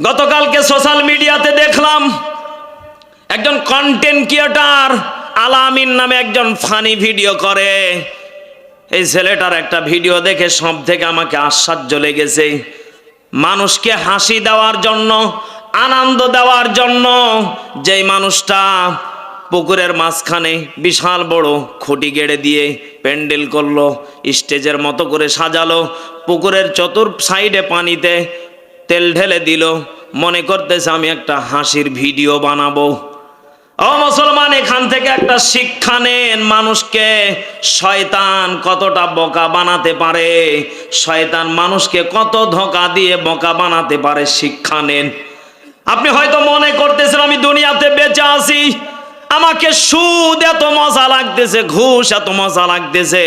গতকালকে সোশ্যাল মিডিয়াতে দেখলাম একজন কন্টেন্ট ক্রিয়েটার আলামিন নামে একজন ফানি ভিডিও করে। এই ছেলেটার একটা ভিডিও দেখে সব থেকে আমাকে আশ্চর্য লেগেছে। মানুষকে হাসি দেওয়ার জন্য, আনন্দ দেওয়ার জন্য যেই মানুষটা পুকুরের মাঝখানে বিশাল বড় খুঁটি গেড়ে দিয়ে প্যান্ডেল করল, স্টেজের মতো করে সাজালো, পুকুরের চতুর সাইডে পানিতে তেল ঢেলে দিল। মনে করতেছে আমি একটা হাসির ভিডিও বানাবো। ও মুসলমান, এখান থেকে একটা শিক্ষা নেন মানুষকে। শয়তান কতটা বোকা বানাতে পারে? শয়তান মানুষকে কত ধোকা দিয়ে বোকা বানাতে পারে? শিক্ষা নেন। আপনি হয়তো মনে করতেছেন, আমি দুনিয়াতে বেঁচে আছি। আমাকে সুদ এত মজা লাগতেছে, ঘুষ এত মজা লাগতেছে,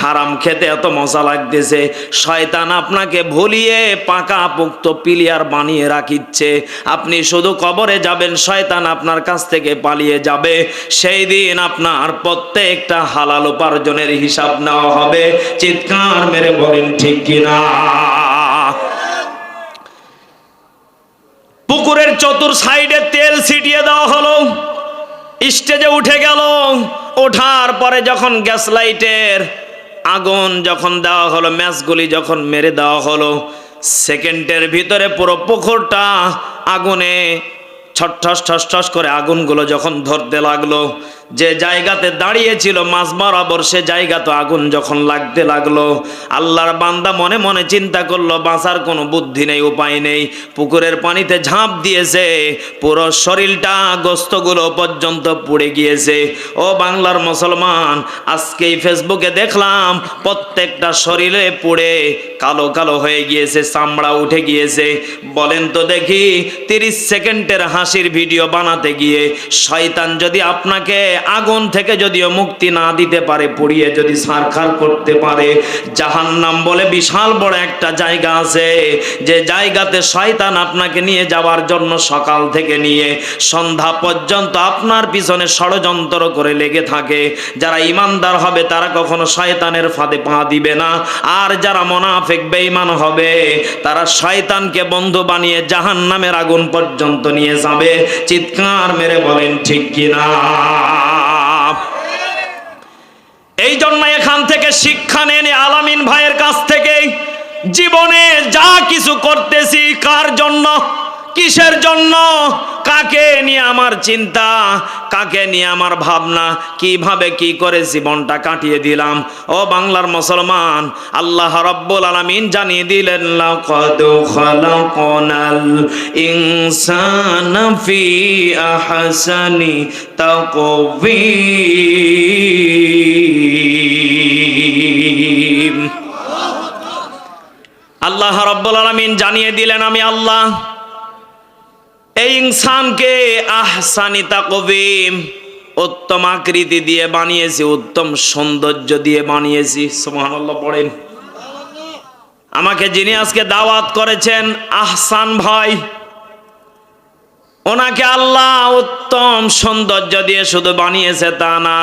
হারাম খেতে এত মজা লাগতেছে, শয়তান আপনাকে ভুলিয়ে পাকা পুক্ত পিলিয়ার বানিয়ে রাখিচ্ছে। আপনি শুধু কবরে যাবেন, শয়তান আপনার কাছ থেকে পালিয়ে যাবে। সেই দিন আপনার প্রত্যেকটা হালাল উপার্জনের হিসাব নেওয়া হবে। চিৎকার মেরে বলেন, ঠিক কিনা? পুকুরের চতুর সাইডে তেল ছিটিয়ে দেওয়া হলো। স্টেজে উঠে গেল। ওঠার পরে যখন গ্যাস লাইটের আগুন যখন দেওয়া হলো, ম্যাচগুলি যখন মেরে দেওয়া হলো, সেকেন্ডের ভিতরে পুরো পুকুরটা আগুনে ছটঠস ঠস ঠস করে আগুনগুলো যখন ধরতে লাগল যে জায়গাতে দাঁড়িয়েছিল মাছ বরাবর, সে জায়গা তো আগুন যখন লাগতে লাগল। আল্লাহর বান্দা মনে মনে চিন্তা করল, বাঁচার কোনো বুদ্ধি নেই, উপায় নেই। পুকুরের পানিতে ঝাঁপ দিয়েছে, পুরো শরীরটা গোস্তগুলো পর্যন্ত পুড়ে গিয়েছে। ও বাংলার মুসলমান, আজকেই ফেসবুকে দেখলাম, প্রত্যেকটা শরীরে পুড়ে কালো কালো হয়ে গিয়েছে, চামড়া উঠে গিয়েছে। বলেন তো দেখি, তিরিশ সেকেন্ডের হাসির ভিডিও বানাতে গিয়ে, শয়তান যদি আপনাকে আগুন থেকে যদিও মুক্তি না দিতে পারে, পুড়িয়ে যদি সারখার করতে পারে। জাহান্নাম বলে বিশাল বড় একটা জায়গা আছে। যে জায়গাতে শয়তান আপনাকে নিয়ে যাওয়ার জন্য সকাল থেকে নিয়ে সন্ধ্যা পর্যন্ত আপনার পিছনে ষড়যন্ত্র করে লেগে থাকে। যারা ইমানদার হবে, তারা কখনো শয়তানের ফাঁদে পা দিবে না। আর যারা মোনাফেক, বেঈমান হবে, তারা শয়তানকে বন্ধু বানিয়ে জাহান্নামের আগুন পর্যন্ত নিয়ে যাবে। চিৎকার মেরে বলেন, ঠিক কিনা এই জন্য এখান থেকে শিক্ষা নেন আলামিন ভাইয়ের কাছ থেকে। জীবনে যা কিছু করতেছি, কার জন্য? কিসের জন্য? কাকে নিয়ে আমার চিন্তা? কাকে নিয়ে আমার ভাবনা? কীভাবে কি করে জীবনটা কাটিয়ে দিলাম? ও বাংলার মুসলমান, আল্লাহ রব্বুল আলামিন জানিয়ে দিলেন, লাকাদ খালাকনাল ইনসানা ফি আহসানি তাকওয়িম আল্লাহ রব্বুল আলামিন জানিয়ে দিলেন, আমি আল্লাহ, এই ইনসানকে আহসানি তাকবিম উত্তম আকৃতি দিয়ে বানিয়েছি, উত্তম সৌন্দর্য দিয়ে বানিয়েছি। সুবহানাল্লাহ, পড়েন। আমাকে যিনি আজকে দাওয়াত করেছেন, আহসান ভাই, ওনাকে আল্লাহ উত্তম সৌন্দর্য দিয়ে শুধু বানিয়েছে তা না,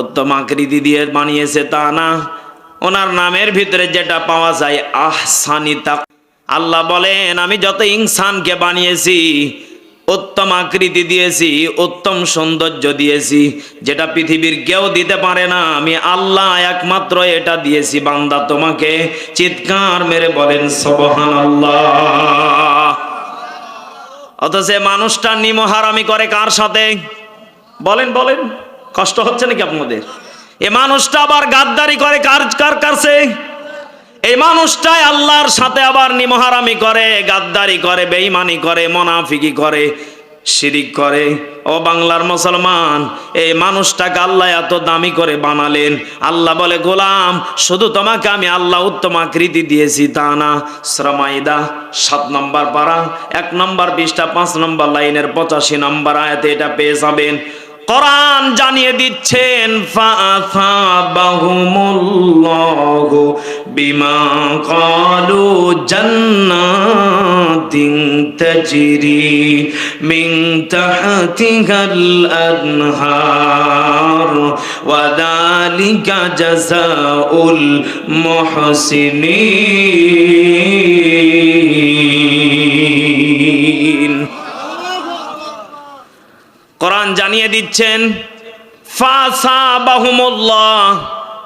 উত্তম আকৃতি দিয়ে বানিয়েছে তা না। ওনার নামের ভিতরে যেটা পাওয়া যায়, আহসানি তাক। আল্লাহ বলেন, আমি যত ইনসানকে বানিয়েছি, উত্তম আকৃতি দিয়েছি, উত্তম সৌন্দর্য দিয়েছি, যেটা পৃথিবীর কেউ দিতে পারে না, আমি আল্লাহ একমাত্র এটা দিয়েছি, বান্দা তোমাকে চিৎকার মেরে বলেন সবহান আল্লাহ অথচ মানুষটা নিমহারামি করে কার সাথে? বলেন বলেন, কষ্ট হচ্ছে নাকি আপনাদের? এ মানুষটা আবার গাদ্দারি করে কার কার কাছে? এই মানুষটাই আল্লাহর সাথে আবার নিমহারামি করে, গাদ্দারি করে, বেঈমানি করে, মোনাফিকি করে, শিরিক করে। ও বাংলার মুসলমান, এই মানুষটাকে আল্লাহ এত দামি করে বানালেন। আল্লাহ বলে, গোলাম, শুধু তোমাকে আমি আল্লাহ উত্তম আকৃতি দিয়েছি, তা না। শ্রমাইদা, সাত নম্বর পারা, এক নম্বর বিশটা পাঁচ নম্বর লাইনের পঁচাশি নম্বর আয়াতে এটা পেয়ে যাবেন। কোরআন জানিয়ে দিচ্ছেন, ফাআসাবাহুমুল্লাহু বিমা ক্বালু জান্নাতিন তাজরি মিন তাহতিহাল আনহার, ওয়া যালিকা জাযাউল মুহসিনিন। দিচ্ছেন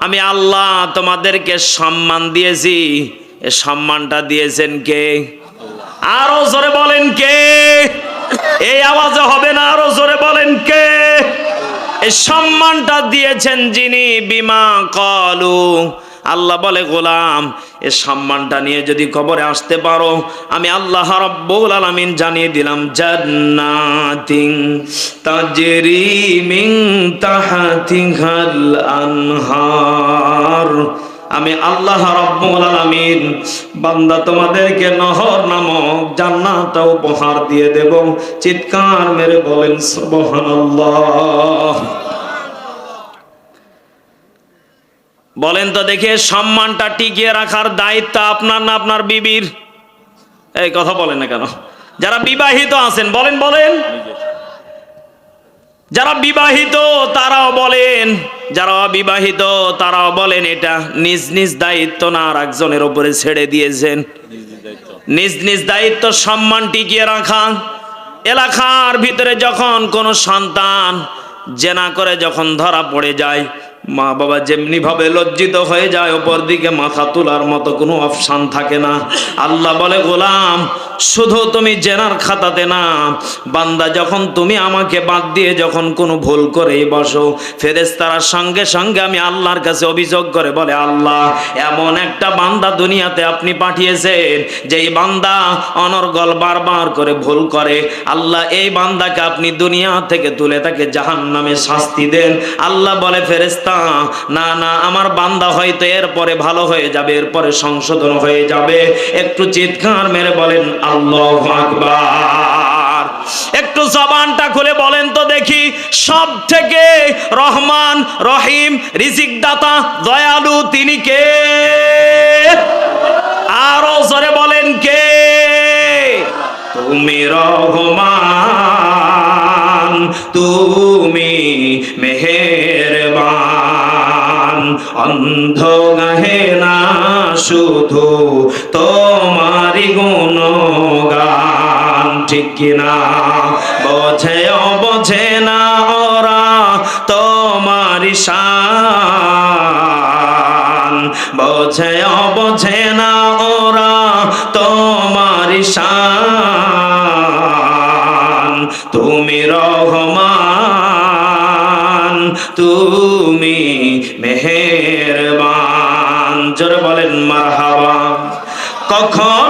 আমি আল্লাহ তোমাদেরকে সম্মান দিয়েছি। এ সম্মানটা দিয়েছেন কে? আরও জোরে বলেন কে? এই আওয়াজে হবে না, আরও জোরে বলেন কে? এই সম্মানটা দিয়েছেন যিনি, বিমা কলু। আল্লাহ বলে, গোলাম, এ সম্মানটা নিয়ে যদি কবরে আসতে পারো, আমি আল্লাহ রব্বুল আলামিন জানিয়ে দিলাম, জান্নাতিন তাজরি মিন তাহাতিহাল আনহার। আমি আল্লাহ রব্বুল আলামিন, বান্দা তোমাদেরকে নহর নামক জান্নাত উপহার দিয়ে দেব। চিৎকার মেরে বলেন, সুবহানাল্লাহ। বলেন তো দেখে, সম্মানটা টিকিয়ে রাখার দায়িত্ব আপনার না আপনার বিবির? এই কথা বলেন না কেন? যারা বিবাহিত আছেন, বলেন বলেন। যারা বিবাহিত, তারাও বলেন। যারা অবিবাহিত, তারাও বলেন, এটা নিজ নিজ দায়িত্ব না আর একজনের ওপরে ছেড়ে দিয়েছেন। নিজ নিজ দায়িত্ব, সম্মান টিকিয়ে রাখা। এলাকার ভিতরে যখন কোনো সন্তান জেনা করে যখন ধরা পড়ে যায় মা বাবা যেমনি ভাবে লজ্জিত হয়ে যায় ওপর দিকে মাথা তোলার মতো কোনো অপশান থাকে না। আল্লাহ বলে, গোলাম শুধু তুমি জেনার খাতাতে না। বান্দা, যখন তুমি আমাকে বাদ দিয়ে যখন কোনো ভুল করে বসো ফেরেস্তারা সঙ্গে সঙ্গে আমি আল্লাহর কাছে অভিযোগ করে বলে, আল্লাহ, এমন একটা বান্দা দুনিয়াতে আপনি পাঠিয়েছেন, যেই বান্দা অনর্গল বারবার করে ভুল করে। আল্লাহ, এই বান্দাকে আপনি দুনিয়া থেকে তুলে তাকে জাহান নামে শাস্তি দেন। আল্লাহ বলে ফেরেস্তা না না, আমার বান্দা হয়তো এরপরে ভালো হয়ে যাবে, এরপরে সংশোধন হয়ে যাবে। একটু চিৎকার মেরে বলেন একটু জবানটা খুলে বলেন তো দেখি সব থেকে রহমান, রহিম রিজিক দাতা দয়ালু তিনি কে? আরও জোরে বলেন কে? তুমি রহমান, তুমি মেহেরবান। অন্ধ গাহে না শুধু তোমারি গুণগান ঠিক কিনা? বোঝে বোঝে না ওরা তোমারি শান। বোঝে বোঝে না ওরা তোমার শান। তুমি রহমান, তুমি মেহেরবান। জোরে বলেন, মারহাবা। কখনো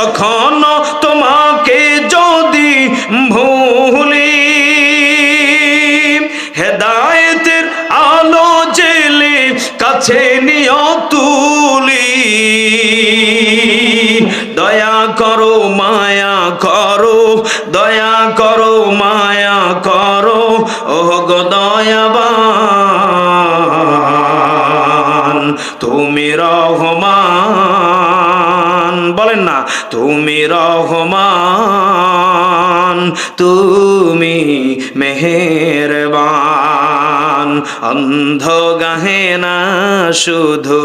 কখনো তোমাকে যদি ভুলি, হেদায়েতের আলো জেলে কাছে নিয় তুলি। দয়া করো, মায়া করো, দয়া করো, মায়া করো ও গো দয়াবান। তুমি রহমান, তুমি মেহেরবান। অন্ধ গাহে না শুধু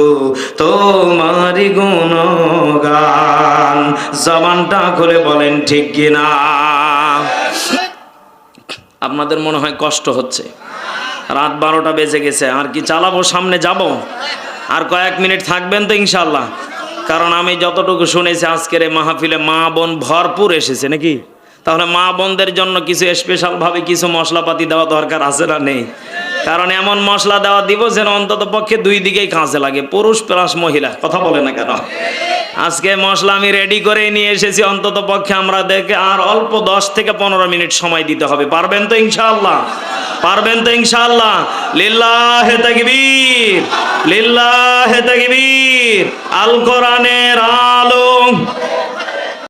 তোমারি গুণগান। জবানটা খুলে বলেন, ঠিক কিনা? আপনাদের মনে হয় কষ্ট হচ্ছে? রাত বারোটা বেজে গেছে, আর কি চালাবো, সামনে যাব? আর কয়েক মিনিট থাকবেন তো ইনশাল্লাহ কারণ আমি যতটুকু শুনেছি আজকের এই মাহফিলে মা বোন ভরপুর এসেছে, নাকি? তাহলে মা বোনদের জন্য কিছু স্পেশালভাবে কিছু মশলাপাতি দেওয়া দরকার আছে না নেই? কারণ এমন মশলা দেওয়া দিব যেন অন্তত পক্ষে দুই দিকেই কাজে লাগে, পুরুষ প্লাস মহিলা, কথা বলে না কেন? আজকে মশলা আমি রেডি করে নিয়ে এসেছি, অন্তত পক্ষে আমরা দেখে আর অল্প দশ থেকে পনেরো মিনিট সময় দিতে হবে, পারবেন তো ইনশাআল্লাহ? পারবেন তো ইনশাআল্লাহ? লিল্লাহ তাকবীর লিল্লাহ তাকবীর। আল কোরআনের আলো।